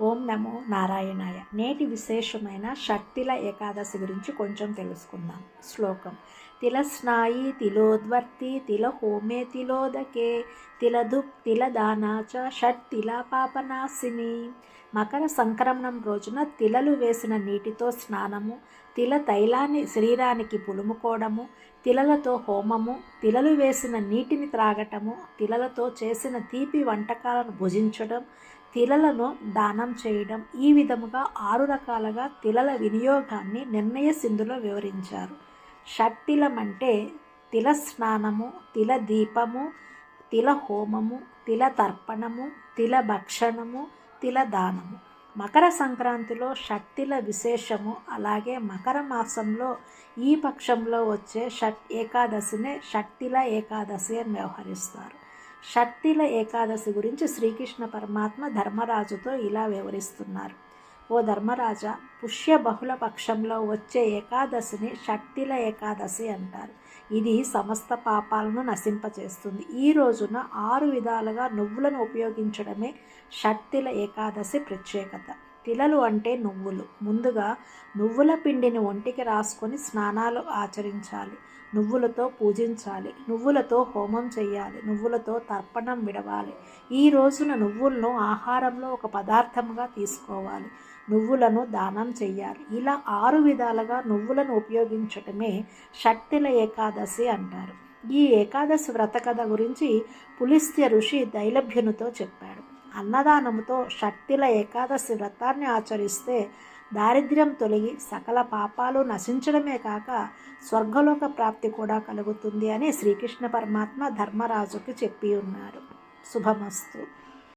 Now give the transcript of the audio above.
ఓం నమో నారాయణాయ. నేటి విశేషమైన శక్తిల ఏకాదశి గురించి కొంచెం తెలుసుకుందాం. శ్లోకం. తిలస్నాయి తిలోద్వర్తి తిల హోమే తిలోదకే తిలదుక్ తిలదానాచ షట్ తిల పాపనాశిని మకర సంక్రమణం రోజున తిలలు వేసిన నీటితో స్నానము తిల తైలాన్ని శరీరానికి పులుముకోవడము తిలలతో హోమము తిలలు వేసిన నీటిని త్రాగటము తిలలతో చేసిన తీపి వంటకాలను భుజించడం తిలలను దానం చేయడం. ఈ విధముగా ఆరు రకాలుగా తిలల వినియోగాన్ని నిర్ణయ సింధులో వివరించారు. షట్టిలం అంటే తిల స్నానము తిల దీపము తిల హోమము తిల తర్పణము తిల భక్షణము తిల దానము. మకర సంక్రాంతిలో షట్టిల విశేషము అలాగే మకర మాసంలో ఈ పక్షంలో వచ్చే షట్ ఏకాదశినే షట్టిల ఏకాదశి అని వ్యవహరిస్తారు. షట్టిల ఏకాదశి గురించి శ్రీకృష్ణ పరమాత్మ ధర్మరాజుతో ఇలా వివరిస్తున్నారు. ఓ ధర్మరాజ పుష్య బహుళ పక్షంలో వచ్చే ఏకాదశిని షట్టిల ఏకాదశి అంటారు. ఇది సమస్త పాపాలను నశింపచేస్తుంది. ఈ రోజున ఆరు విధాలుగా నువ్వులను ఉపయోగించడమే షట్టిల ఏకాదశి ప్రత్యేకత. తిలలు అంటే నువ్వులు. ముందుగా నువ్వుల పిండిని ఒంటికి రాసుకొని స్నానాలు ఆచరించాలి. నువ్వులతో పూజించాలి. నువ్వులతో హోమం చేయాలి నువ్వులతో తర్పణం విడవాలి. ఈ రోజున నువ్వులను ఆహారంలో ఒక పదార్థంగా తీసుకోవాలి. నువ్వులను దానం చేయాలి ఇలా ఆరు విధాలుగా నువ్వులను ఉపయోగించటమే శక్తిల ఏకాదశి అంటారు. ఈ ఏకాదశి వ్రత కథ గురించి పులిస్త్య ఋషి దైలభ్యునితో చెప్పాడు. అన్నదానముతో శక్తిల ఏకాదశి వ్రతాన్ని ఆచరిస్తే దారిద్ర్యం తొలగి సకల పాపాలు నశించడమే కాక స్వర్గలోక ప్రాప్తి కూడా కలుగుతుంది అని శ్రీకృష్ణ పరమాత్మ ధర్మరాజుకి చెప్పి ఉన్నారు. శుభమస్తు.